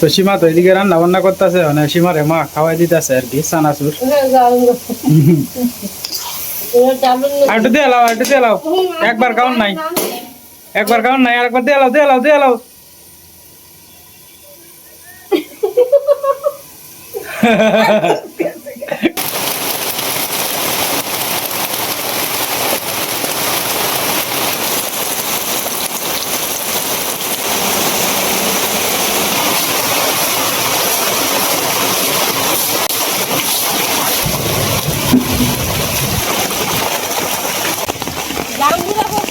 তো সীমা তো এদিকে রান্না বান্না করতেছে মানে সীমারে মা খাওয়াই দিতেছে আর কি সানাসুর আর একটু দিয়ে লাও, আর একটু দিয়ে লাও। একবার কাউন নাই। একবার কাউন নাই, আরেকবার দিয়ে লাও দিয়ে লাও দিয়ে লাও।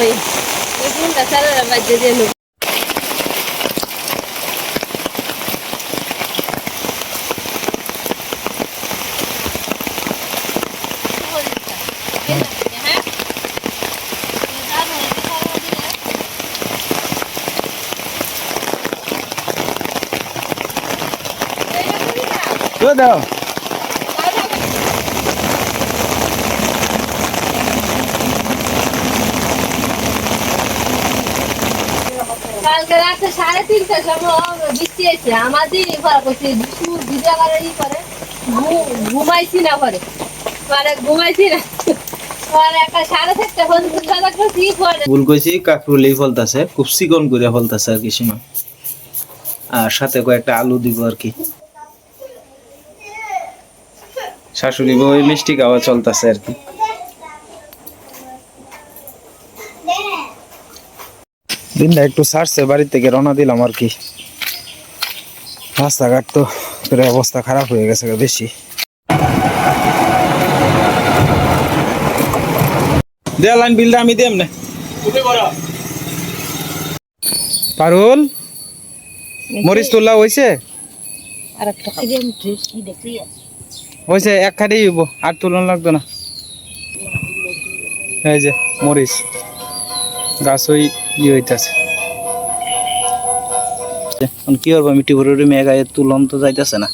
我今天早上来买姐姐的。好的，别着急哈。你啥东西？好的，我给你。爷爷，你过来。等等。কালকে রাতে সাড়ে সময় বৃষ্টি আমাদের করছে বিশু ভিজা গাড়ি করে ঘুমাইছি না মানে ঘুমাইছি না। ভুল খুব করে আর আর সাথে কয়েকটা আলু দিব আর কি। শাশুড়ি বই মিষ্টি খাওয়া চলতেছে আর কি। দিনটা একটু সারছে বাড়ির থেকে রওনা দিলাম আর কি। রাস্তাঘাট তো প্রায় অবস্থা খারাপ হয়ে গেছে বেশি। দেয়া লাইন বিলটা আমি দেম না পারুল? মরিচ তোলা হয়েছে হয়েছে এক খাটি হইব আর তুলন লাগতো না। এই যে মরিচ। গাছ ওই কি করব? মিটি ভরে মেঘ গায়ে তুলন তো যাইতেছে না।